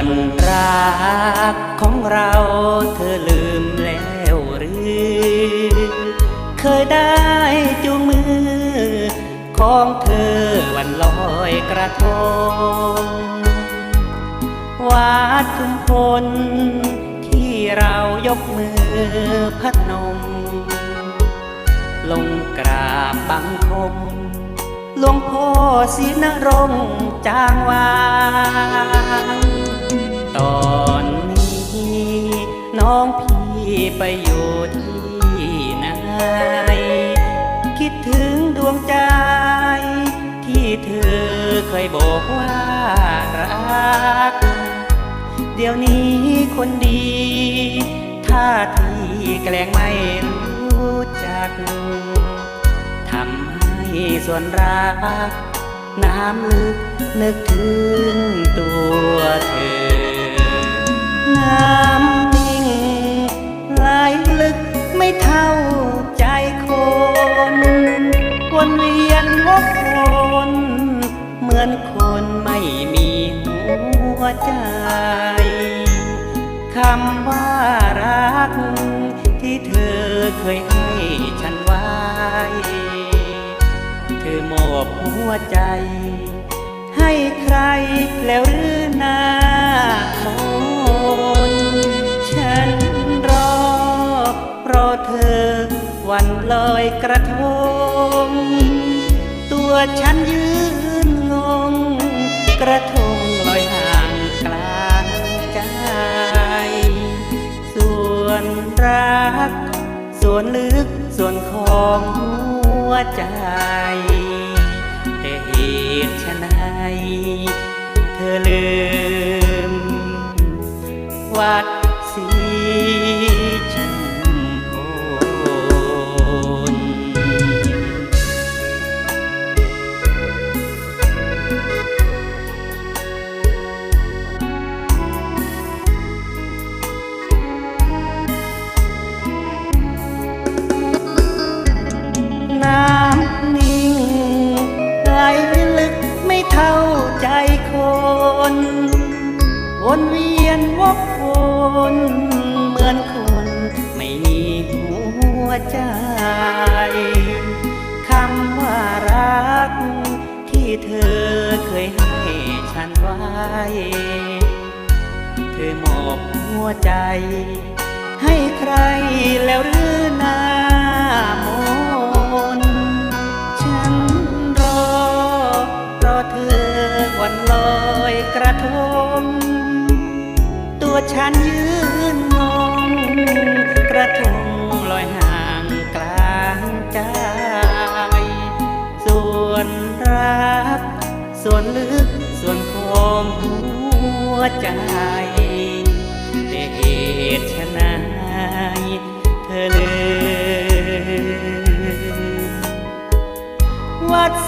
วนรักของเราเธอลืมแล้วหรือ เคยได้จูงมือ ของเธอวันลอยกระทงวัดทุมพลที่เรายกมือพนม ลงกราบบังคมหลวงพ่อศีนรงจางวาง น้องพี่ไปอยู่ที่ไหน คิดถึงดวงใจ ที่เธอเคยบอกว่ารัก เดี๋ยวนี้คนดีท่าที่แกล้งไม่รู้จักทำให้ส่วนรัก น้ำลึกนึกถึงตัว นเวียนวกวนเหมือนคนไม่มีหัวใจคำว่ารัก ที่เธอเคยให้ฉันไว้ เธอมอบหัวใจ ให้ใครแล้วหรือหน้ามน วันลอยกระทง ตัวฉันยืนงง กระทงลอยห่างกลางใจ ส่วนรัก ส่วนลึกส่วนของหัวใจ แต่เหตุไฉนเธอลืมวัด วนเวียนวกวนเหมือนคนไม่มีหัวใจ คำว่ารัก ที่เธอเคยให้ฉันไว้ เธอมอบหัวใจ ให้ใครแล้วหรือ กระทงตัวฉันยืนงงกระทงลอยห่างกลางใจ ส่วนรัก ส่วนลึก ส่วนของหัวใจแต่เหตุไฉนเธอลืมวัดส